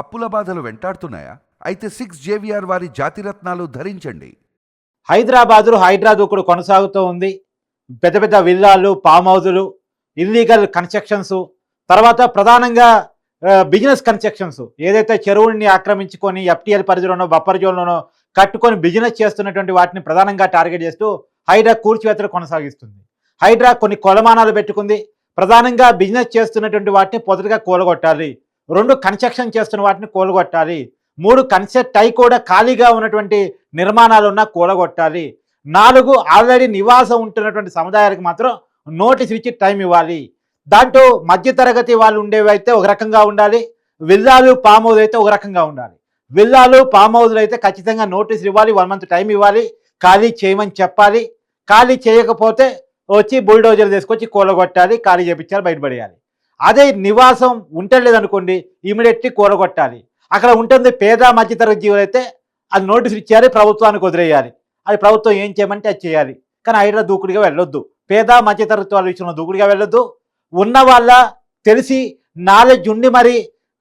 అప్పుల బాధలు వెంటాడుతున్నాయా? అయితే సిక్స్ జేవిఆర్ వారి జాతిరత్నాలు ధరించండి. హైదరాబాదులో హైడ్రా దూకుడు కొనసాగుతూ ఉంది. పెద్ద పెద్ద విల్లాలు పామ్ హౌజులు ఇల్లీగల్ కన్స్ట్రక్షన్స్ తర్వాత ప్రధానంగా బిజినెస్ కన్స్ట్రక్షన్స్. ఏదైతే చెరువుల్ని ఆక్రమించుకొని ఎఫ్టీఎల్ పరిధిలోనో బఫర్ జోన్లోనో కట్టుకొని బిజినెస్ చేస్తున్నటువంటి వాటిని ప్రధానంగా టార్గెట్ చేస్తూ హైడ్రా కూర్చివేతలు కొనసాగిస్తుంది. హైడ్రా కొన్ని కొలమానాలు పెట్టుకుంది. ప్రధానంగా బిజినెస్ చేస్తున్నటువంటి వాటిని పొదటిగా కూలగొట్టాలి. రెండు కన్స్ట్రక్షన్ చేస్తున్న వాటిని కూలగొట్టాలి. మూడు కన్సెప్ట్ అయి కూడా ఖాళీగా ఉన్నటువంటి నిర్మాణాలు ఉన్న కూలగొట్టాలి. నాలుగు ఆల్రెడీ నివాసం ఉంటున్నటువంటి సముదాయాలకు మాత్రం నోటీస్ ఇచ్చి టైం ఇవ్వాలి. దాంట్లో మధ్యతరగతి వాళ్ళు ఉండేవి అయితే ఒక రకంగా ఉండాలి. విల్లాలు పామ్ హౌస్ అయితే ఒక రకంగా ఉండాలి. విల్లాలు పామ్ హౌస్లు అయితే ఖచ్చితంగా నోటీసులు ఇవ్వాలి. వన్ మంత్ టైం ఇవ్వాలి. ఖాళీ చేయమని చెప్పాలి. ఖాళీ చేయకపోతే వచ్చి బుల్డోజర్ తీసుకొచ్చి కూలగొట్టాలి. ఖాళీ చేపించాలి. బయటపడేయాలి. అదే నివాసం ఉంటలేదనుకోండి ఇమీడియట్లీ కూలగొట్టాలి అక్కడ ఉంటుంది పేద మధ్యతరగతి జీవులు అయితే అది నోటీసులు ఇచ్చేయాలి ప్రభుత్వానికి వదిలేయాలి. అది ప్రభుత్వం ఏం చేయమంటే అది చేయాలి. కానీ హైడ్రా దూకుడిగా వెళ్ళొద్దు. పేద మధ్యతరగతి వాళ్ళ విషయంలో దూకుడిగా వెళ్ళొద్దు. ఉన్న వాళ్ళ తెలిసి నాలెడ్జ్ ఉండి మరి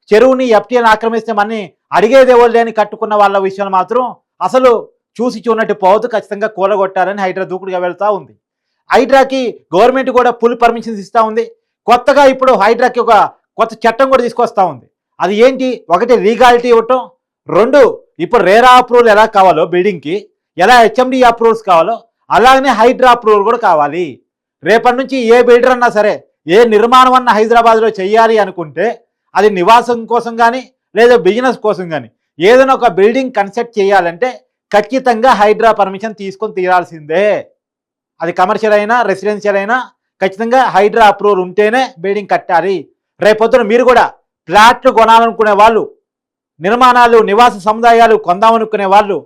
చెరువుని ఎఫ్టీఎన్ ఆక్రమిస్తే మని అడిగేది ఎవరు లేని కట్టుకున్న వాళ్ళ విషయంలో మాత్రం అసలు చూసి చూనట్టు పోవద్దు ఖచ్చితంగా కూలగొట్టాలని హైడ్రా దూకుడుగా వెళ్తూ ఉంది. హైడ్రాకి గవర్నమెంట్ కూడా ఫుల్ పర్మిషన్స్ ఇస్తూ ఉంది. కొత్తగా ఇప్పుడు హైడ్రాకి ఒక కొత్త చట్టం కూడా తీసుకొస్తా ఉంది. అది ఏంటి? ఒకటి లీగాలిటీ ఇవ్వటం. రెండు ఇప్పుడు రేరా అప్రూవల్ ఎలా కావాలో బిల్డింగ్కి ఎలా హెచ్ఎండి అప్రూవల్స్ కావాలో అలాగనే హైడ్రా అప్రూవల్ కూడా కావాలి. రేపటి నుంచి ఏ బిల్డర్ అన్నా సరే ఏ నిర్మాణం అన్న హైదరాబాద్లో చేయాలి అనుకుంటే అది నివాసం కోసం కానీ లేదా బిజినెస్ కోసం కానీ ఏదైనా ఒక బిల్డింగ్ కన్స్ట్రక్ట్ చేయాలంటే ఖచ్చితంగా హైడ్రా పర్మిషన్ తీసుకొని తీరాల్సిందే. అది కమర్షియల్ అయినా రెసిడెన్షియల్ అయినా ఖచ్చితంగా హైడ్రా అప్రూవల్ ఉంటేనే బిల్డింగ్ కట్టాలి. రేపొద్దున మీరు కూడా ఫ్లాట్లు కొనాలనుకునే వాళ్ళు నిర్మాణాలు నివాస సముదాయాలు కొందామనుకునే వాళ్ళు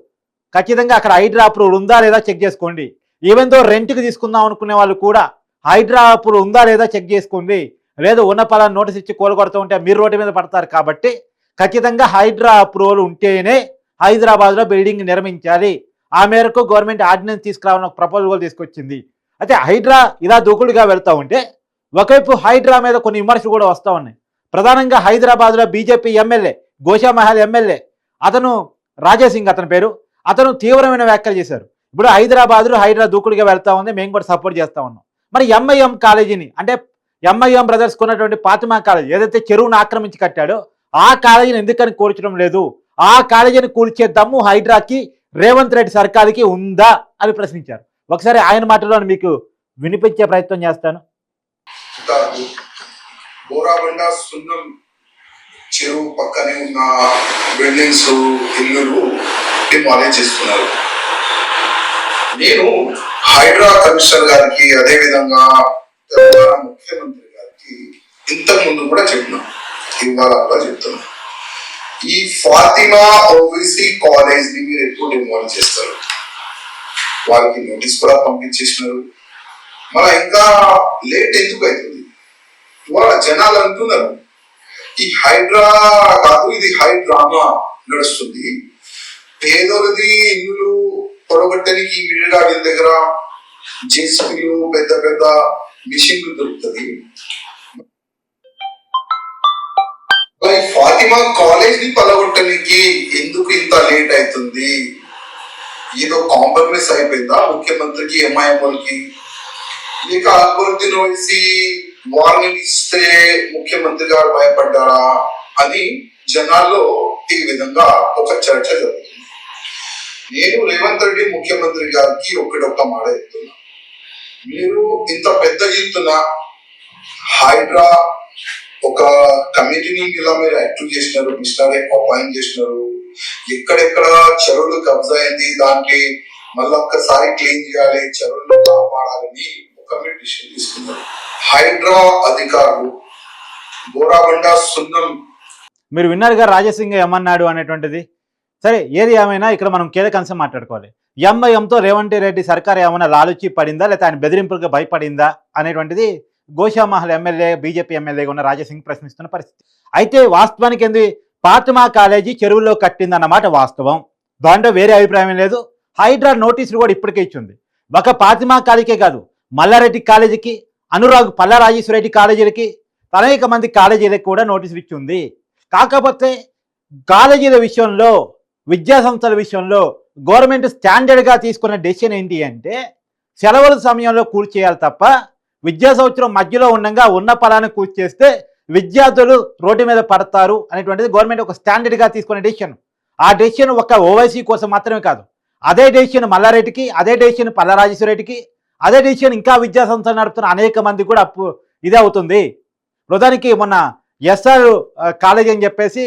ఖచ్చితంగా అక్కడ హైడ్రా అప్రూవల్ ఉందా లేదా చెక్ చేసుకోండి. ఈవెన్తో రెంట్కి తీసుకుందాం అనుకునే వాళ్ళు కూడా హైడ్రా అప్రూవల్ ఉందా లేదా చెక్ చేసుకోండి. లేదు ఉన్న పలాన్ని నోటీస్ ఇచ్చి కోలుకొడుతూ ఉంటే మీరు రోడ్డు మీద పడతారు కాబట్టి ఖచ్చితంగా హైడ్రా అప్రూవల్ ఉంటేనే హైదరాబాద్లో బిల్డింగ్ నిర్మించాలి. ఆ మేరకు గవర్నమెంట్ ఆర్డినెన్స్ తీసుకురావాలని ఒక ప్రపోజల్ కూడా తీసుకొచ్చింది. అయితే హైడ్రా ఇలా దూకుడుగా వెళ్తూ ఉంటే ఒకవైపు హైడ్రా మీద కొన్ని విమర్శలు కూడా వస్తూ ఉన్నాయి. ప్రధానంగా హైదరాబాద్లో బీజేపీ ఎమ్మెల్యే గోషామహల్ ఎమ్మెల్యే అతను రాజేసింగ్ అతని పేరు అతను తీవ్రమైన వ్యాఖ్యలు చేశారు. ఇప్పుడు హైదరాబాద్లో హైడ్రా దూకుడుగా వెళ్తా ఉంది మేము కూడా సపోర్ట్ చేస్తా ఉన్నాం. మరి ఎంఐఎం కాలేజీని అంటే ఎంఐఎం బ్రదర్స్ కొన్నటువంటి పాతిమా కాలేజీ ఏదైతే చెరువును ఆక్రమించి కట్టాడో ఆ కాలేజీని ఎందుకని కూర్చడం లేదు? ఆ కాలేజీని కూల్చే దమ్ము హైడ్రాకి రేవంత్ రెడ్డి సర్కార్కి ఉందా అని ప్రశ్నించారు. ఒకసారి ఆయన మాటలో మీకు వినిపించే ప్రయత్నం చేస్తాను. బోరాబండ సున్నం చెరువు పక్కనే ఉన్న బిల్డింగ్స్ ఇల్లులు డిమాలిష్ చేస్తున్నారు. నేను హైడ్రా కమిషనర్ గారికి అదే విధంగా తెలంగాణ ముఖ్యమంత్రి గారికి ఇంతకు ముందు కూడా చెప్పినా. ఇవాళ కూడా చెప్తున్నా. ఈ ఫాతిమా ఓవీసీ కాలేజ్ని మీరు ఎప్పుడు డిమాలిష్ చేస్తారు? వాళ్ళకి నోటీస్ కూడా పంపించేసినారు. మన ఇంకా లేట్ ఎందుకు అవుతుంది? వాళ్ళ జనాలు అంటున్నారు ఈ హైడ్రా కాదు ఇది హైడ్రామా నడుస్తుంది. పేదోలది ఇల్లు పొడగొట్టడానికి మిడిగా వీళ్ళ దగ్గర జేసీబీలు పెద్ద పెద్ద మిషన్లు దొరుకుతుంది. ఫాతిమా కాలేజ్ని పలగొట్టడానికి ఎందుకు ఇంత లేట్ అవుతుంది? ఏదో కాంప్రమైజ్ అయిపోయిందా? ముఖ్యమంత్రికి ఎంఐఎంఓలకి లేక అక్బరుద్దీన్ ఓవైసీ వార్నింగ్ ఇస్తే ముఖ్యమంత్రి గారు భయపడ్డారా అని జనాల్లో ఈ విధంగా ఒక చర్చ జరుగుతుంది. నేను రేవంత్ రెడ్డి ముఖ్యమంత్రి గారికి ఒకటొక్క మాట చెప్తున్నా. మీరు ఇంత పెద్ద ఎత్తున హైడ్రా ఒక కమిటీని ఇలా మీరు యాక్టివ్ చేసినారు మిషనరీ అపాయింట్ చేసినారు? ఎక్కడెక్కడ చెరువులు కబ్జా అయింది దానికి మళ్ళీ ఒక్కసారి క్లీన్ చేయాలి చెరువులు కాపాడాలని ఒక డిసిషన్ తీసుకున్నారు. హైడ్రా అధికారులు బోరాబండ సున్నం. మీరు విన్నారుగా రాజసింగ్ ఏమన్నాడు అనేటువంటిది. సరే ఏది ఏమైనా ఇక్కడ మనం కీలక అంశం మాట్లాడుకోవాలి. ఎంఐఎంతో రేవంత్ రెడ్డి సర్కార్ ఏమైనా లాలుచి పడిందా లేకపోతే ఆయన బెదిరింపులకు భయపడిందా అనేటువంటిది గోషామహల్ ఎమ్మెల్యే బీజేపీ ఎమ్మెల్యేగా ఉన్న రాజసింగ్ ప్రశ్నిస్తున్న పరిస్థితి. అయితే వాస్తవానికి ఏంది? ఫాతిమా కాలేజీ చెరువుల్లో కట్టిందన్నమాట వాస్తవం. దాంట్లో వేరే అభిప్రాయం లేదు. హైడ్రా నోటీసులు కూడా ఇప్పటికే ఇచ్చింది. ఒక పాతిమా కాలేజీకే కాదు మల్లారెడ్డి కాలేజీకి అనురాగ్ పల్లారాజేశ్వర రెడ్డి కాలేజీలకి అనేక మంది కాలేజీలకు కూడా నోటీసులు ఇచ్చింది. కాకపోతే కాలేజీల విషయంలో విద్యాసంస్థల విషయంలో గవర్నమెంట్ స్టాండర్డ్గా తీసుకున్న డెసిషన్ ఏంటి అంటే సెలవుల సమయంలో కూర్చేయాలి తప్ప విద్యా సంవత్సరం మధ్యలో ఉండగా ఉన్న ఫలాన్ని కూర్చేస్తే విద్యార్థులు రోడ్డు మీద పడతారు అనేటువంటిది గవర్నమెంట్ ఒక స్టాండర్డ్గా తీసుకునే డెసిషన్ ఆ డెసిషన్ ఒక ఓవైసీ కోసం మాత్రమే కాదు. అదే డెసిషన్ మల్లారెడ్డికి అదే డెసిషన్ పల్లరాజేశ్వరరెడ్డికి అదే డెసిషన్ ఇంకా విద్యా సంస్థలు నడుపుతున్న అనేక మంది కూడా ఇదే అవుతుంది. ప్రధానికి మొన్న ఎస్ఆర్ కాలేజీ అని చెప్పేసి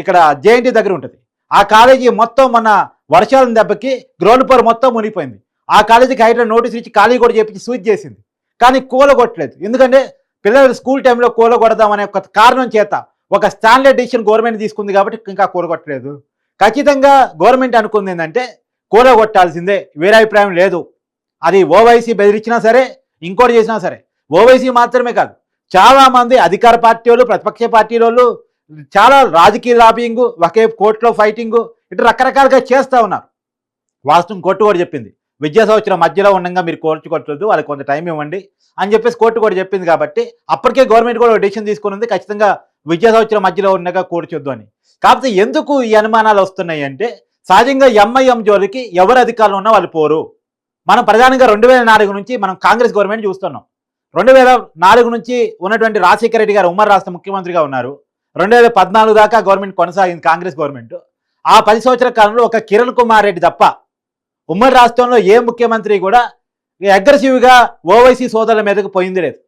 ఇక్కడ జేఎన్టీ దగ్గర ఉంటుంది. ఆ కాలేజీ మొత్తం మొన్న వర్షాల దెబ్బకి గ్రౌండ్ ఫ్లోర్ మొత్తం మునిగిపోయింది. ఆ కాలేజీకి హైడ్రా నోటీస్ ఇచ్చి ఖాళీ కూడా చెప్పి సూచ్ చేసింది. కానీ కూలగొట్టలేదు. ఎందుకంటే పిల్లలు స్కూల్ టైంలో కూలగొడదామనే ఒక కారణం చేత ఒక స్టాండర్డ్ డిసిషన్ గవర్నమెంట్ తీసుకుంది కాబట్టి ఇంకా కూలగొట్టలేదు. ఖచ్చితంగా గవర్నమెంట్ అనుకుంది ఏంటంటే కూలగొట్టాల్సిందే వేరే అభిప్రాయం లేదు. అది ఓవైసీ బెదిరించినా సరే ఇంకోటి చేసినా సరే. ఓవైసీ మాత్రమే కాదు చాలా మంది అధికార పార్టీ వాళ్ళు ప్రతిపక్ష పార్టీ వాళ్ళు చాలా రాజకీయ లాబింగ్ ఒకే కోర్టులో ఫైటింగ్ ఇటు రకరకాలుగా చేస్తూ ఉన్నారు. వాస్తవం కోర్టు కూడా చెప్పింది. విద్యా సంవత్సరం మధ్యలో ఉండగా మీరు కోర్టు వాళ్ళకి కొంత టైం ఇవ్వండి అని చెప్పేసి కోర్టు కూడా చెప్పింది కాబట్టి అప్పటికే గవర్నమెంట్ కూడా డెసిషన్ తీసుకుని ఖచ్చితంగా విద్యా సంవత్సరం మధ్యలో ఉండగా కూర్చొద్దు అని. కాకపోతే ఎందుకు ఈ అనుమానాలు వస్తున్నాయి అంటే సహజంగా ఎంఐఎం జోలికి ఎవరు అధికారులు ఉన్నా వాళ్ళు పోరు. మనం ప్రధానంగా రెండు వేల నాలుగు నుంచి మనం కాంగ్రెస్ గవర్నమెంట్ చూస్తున్నాం. రెండు వేల నాలుగు నుంచి ఉన్నటువంటి రాజశేఖర రెడ్డి గారు ఉమ్మడి రాష్ట్ర ముఖ్యమంత్రిగా ఉన్నారు. రెండు వేల పద్నాలుగు దాకా గవర్నమెంట్ కొనసాగింది కాంగ్రెస్ గవర్నమెంట్. ఆ పది సంవత్సరాల కాలంలో ఒక కిరణ్ కుమార్ రెడ్డి తప్ప ఉమ్మడి రాష్ట్రంలో ఏ ముఖ్యమంత్రి కూడా అగ్రెసివ్గా ఓవైసీ సోదరుల మీదకు పోయింది లేదు.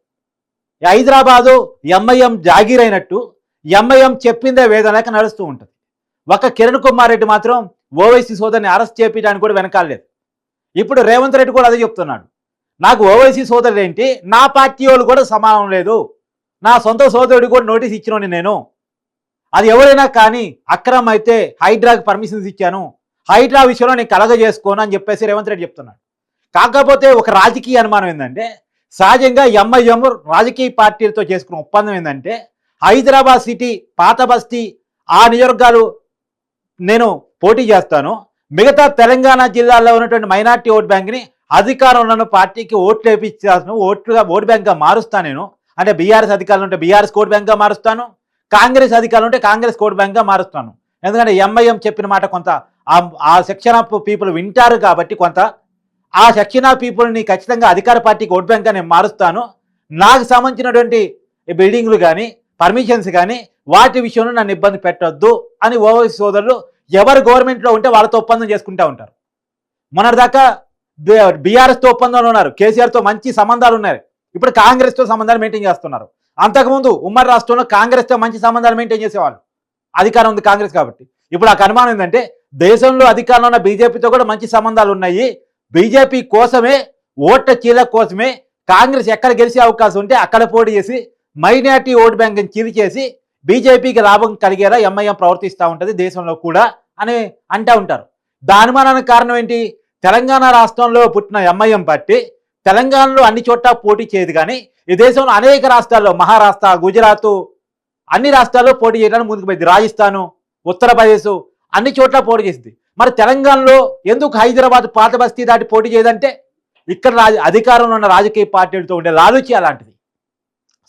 హైదరాబాదు ఎంఐఎం జాగీర్ అయినట్టు ఎంఐఎం చెప్పిందే వేదనక నడుస్తూ ఉంటుంది. ఒక కిరణ్ కుమార్ రెడ్డి మాత్రం ఓవైసీ సోదరిని అరెస్ట్ చేపించడానికి కూడా వెనకాలేదు ఇప్పుడు రేవంత్ రెడ్డి కూడా అదే చెప్తున్నాడు. నాకు ఓవైసీ సోదరుడు ఏంటి? నా పార్టీ వాళ్ళు కూడా సమానం లేదు. నా సొంత సోదరుడు కూడా నోటీస్ ఇచ్చినోని నేను. అది ఎవరైనా కానీ అక్రమం అయితే హైడ్రాకి పర్మిషన్స్ ఇచ్చాను. హైడ్రా విషయంలో నేను కలగ చేసుకోను అని చెప్పేసి రేవంత్ రెడ్డి చెప్తున్నాడు. కాకపోతే ఒక రాజకీయ అనుమానం ఏంటంటే సహజంగా ఎంఐఎం రాజకీయ పార్టీలతో చేసుకున్న ఒప్పందం ఏంటంటే హైదరాబాద్ సిటీ పాత బస్తీ ఆ నియోజకవర్గాలు నేను పోటీ చేస్తాను మిగతా తెలంగాణ జిల్లాలో ఉన్నటువంటి మైనార్టీ ఓట్ బ్యాంక్ని అధికారంలో ఉన్న పార్టీకి ఓట్లు వేపించాను ఓట్లుగా ఓట్ బ్యాంక్గా మారుస్తాను నేను. అంటే బీఆర్ఎస్ అధికారులు ఉంటే బీఆర్ఎస్ ఓట్ బ్యాంక్గా మారుస్తాను కాంగ్రెస్ అధికారులు ఉంటే కాంగ్రెస్ ఓట్ బ్యాంక్గా మారుస్తాను. ఎందుకంటే ఎంఐఎం చెప్పిన మాట కొంత ఆ- ఆ సెక్షన్ ఆఫ్ పీపుల్ వింటారు కాబట్టి కొంత ఆ సెక్షన్ ఆఫ్ పీపుల్ని ఖచ్చితంగా అధికార పార్టీకి ఓట్ బ్యాంక్గా నేను మారుస్తాను. నాకు సంబంధించినటువంటి బిల్డింగ్లు కానీ పర్మిషన్స్ కానీ వాటి విషయంలో నన్ను ఇబ్బంది పెట్టొద్దు అని ఓవైసీ సోదరులు ఎవరు గవర్నమెంట్లో ఉంటే వాళ్ళతో ఒప్పందం చేసుకుంటూ ఉంటారు. మొన్నటిదాకా బీఆర్ఎస్తో ఒప్పందంలో ఉన్నారు కేసీఆర్తో మంచి సంబంధాలు ఉన్నాయి. ఇప్పుడు కాంగ్రెస్తో సంబంధాలు మెయింటైన్ చేస్తున్నారు. అంతకుముందు ఉమ్మడి రాష్ట్రంలో కాంగ్రెస్తో మంచి సంబంధాలు మెయింటైన్ చేసేవాళ్ళు. అధికారం ఉంది కాంగ్రెస్ కాబట్టి. ఇప్పుడు ఆ అనుమానం ఏంటంటే దేశంలో అధికారంలో ఉన్న బీజేపీతో కూడా మంచి సంబంధాలు ఉన్నాయి. బీజేపీ కోసమే ఓట్ల చీల కోసమే కాంగ్రెస్ ఎక్కడ గెలిచే అవకాశం ఉంటే అక్కడ పోటీ చేసి మైనార్టీ ఓట్ బ్యాంక్ని చీలిచేసి బీజేపీకి లాభం కలిగేలా ఎంఐఎం ప్రవర్తిస్తూ ఉంటుంది దేశంలో కూడా అని అంటూ ఉంటారు. దాని అనుమానానికి కారణం ఏంటి? తెలంగాణ రాష్ట్రంలో పుట్టిన ఎంఐఎం పార్టీ తెలంగాణలో అన్ని చోట్ల పోటీ చేయదు కానీ ఈ దేశంలో అనేక రాష్ట్రాల్లో మహారాష్ట్ర గుజరాత్ అన్ని రాష్ట్రాల్లో పోటీ చేయడానికి ముందుకు పోయింది. రాజస్థాను ఉత్తరప్రదేశ్ అన్ని చోట్ల పోటీ చేసింది. మరి తెలంగాణలో ఎందుకు హైదరాబాద్ పాత బస్తీ దాటి పోటీ చేయదంటే ఇక్కడ రాజ అధికారంలో ఉన్న రాజకీయ పార్టీలతో ఉండే లాలుచి అలాంటిది.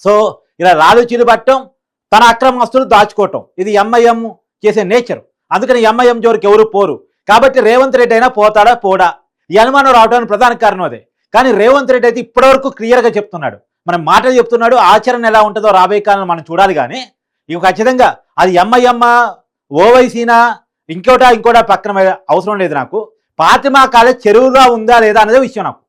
సో ఇలా లాలుచీలు పట్టడం తన అక్రమస్తులు దాచుకోవటం. ఇది ఎంఐఎం చేసే నేచర్. అందుకని ఎంఐఎం జోరికి ఎవరు పోరు. కాబట్టి రేవంత్ రెడ్డి అయినా పోతాడా పోడా? ఈ అనుమానం రావడానికి ప్రధాన కారణం అదే. కానీ రేవంత్ రెడ్డి అయితే ఇప్పటివరకు క్లియర్గా చెప్తున్నాడు. మనం మాటలు చెప్తున్నాడు ఆచరణ ఎలా ఉంటుందో రాబోయే కాలంలో మనం చూడాలి కానీ ఇవి ఖచ్చితంగా అది ఎంఐఎం ఓవైసీనా ఇంకోటా ఇంకోటా పక్కన అవసరం లేదు నాకు. పాతిమా కాలేజ్ చెరువులో ఉందా లేదా అనేది విషయం నాకు.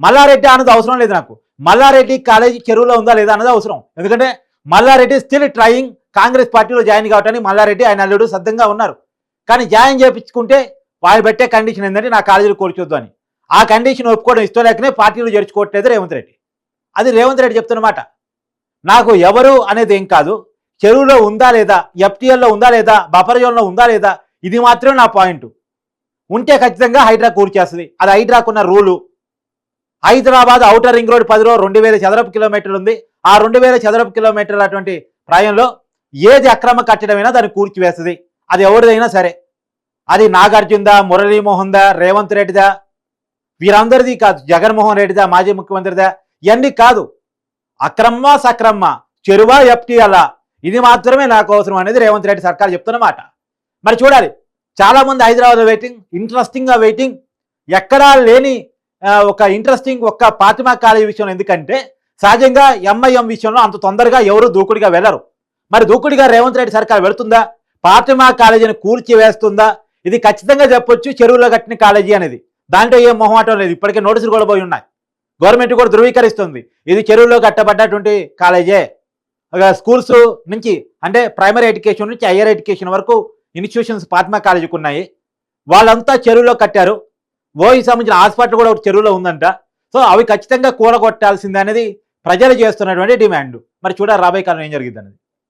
మల్లారెడ్డి అన్నది అవసరం లేదు నాకు. మల్లారెడ్డి కాలేజీ చెరువులో ఉందా లేదా అన్నది అవసరం. ఎందుకంటే మల్లారెడ్డి స్టిల్ ట్రయింగ్ కాంగ్రెస్ పార్టీలో జాయిన్ కావటానికి మల్లారెడ్డి ఆయన అల్లుడు సిద్ధంగా ఉన్నారు. కానీ జాయిన్ చేయించుకుంటే వాళ్ళు పెట్టే కండిషన్ ఏంటంటే నా కాలేజీలో కూర్చోద్దు అని. ఆ కండిషన్ ఒప్పుకోవడం ఇష్టం లేకనే పార్టీలు చేర్చుకోవట్లేదు రేవంత్ రెడ్డి. అది రేవంత్ రెడ్డి చెప్తున్నమాట నాకు ఎవరు అనేది ఏం కాదు. చెరువులో ఉందా లేదా ఎఫ్టీఎల్లో ఉందా లేదా బఫర్జోన్లో ఉందా లేదా ఇది మాత్రమే నా పాయింట్. ఉంటే ఖచ్చితంగా హైడ్రా కూర్చేస్తుంది అది హైడ్రాకున్న rule. Hyderabad outer ring road పదిలో రెండు వేల చదరపు కిలోమీటర్లు ఉంది. ఆ రెండు వేల చదరపు కిలోమీటర్ల అటువంటి ప్రాయంలో ఏది అక్రమ కట్టడమైనా దాన్ని కూర్చివేస్తుంది అది ఎవరిదైనా సరే. అది నాగార్జునదా మురళీమోహన్దా రేవంత్ రెడ్డిదా వీరందరిది కాదు. జగన్మోహన్ రెడ్డిదా మాజీ ముఖ్యమంత్రిదా ఇవన్నీ కాదు. అక్రమ సక్రమ చెరువా ఎఫ్టీఎలా ఇది మాత్రమే నాకు అవసరం అనేది రేవంత్ రెడ్డి సర్కార్ చెప్తున్నమాట. మరి చూడాలి. చాలా మంది హైదరాబాద్ వెయిటింగ్ ఇంట్రెస్టింగ్గా వెయిటింగ్ ఎక్కడా లేని ఒక ఇంట్రెస్టింగ్ ఒక్క పాతిమా కాలేజీ విషయంలో ఎందుకంటే సహజంగా ఎంఐఎం విషయంలో అంత తొందరగా ఎవరు దూకుడిగా వెళ్ళరు. మరి దూకుడిగా రేవంత్ రెడ్డి సర్కార్ వెళుతుందా? పాతిమా కాలేజీని కూల్చి వేస్తుందా ఇది ఖచ్చితంగా చెప్పొచ్చు చెరువులో కట్టిన కాలేజీ అనేది. దాంట్లో ఏం మొహమాటం లేదు. ఇప్పటికే నోటీసులు కూడా పోయి ఉన్నాయి. గవర్నమెంట్ కూడా ధృవీకరిస్తుంది. ఇది చెరువులో కట్టబడ్డటువంటి కాలేజే. స్కూల్స్ నుంచి అంటే ప్రైమరీ ఎడ్యుకేషన్ నుంచి హయ్యర్ ఎడ్యుకేషన్ వరకు ఇన్స్టిట్యూషన్స్ ఫాతిమా కాలేజీకి ఉన్నాయి. వాళ్ళంతా చెరువులో కట్టారు. ఓయి సంబంధించిన హాస్పిటల్ కూడా ఒక చెరువులో ఉందంట. సో అవి ఖచ్చితంగా కూలగొట్టాల్సిందే అనేది ప్రజలు చేస్తున్నటువంటి డిమాండ్. మరి చూడాలి రాబోయే కాలం ఏం జరిగింది అనేది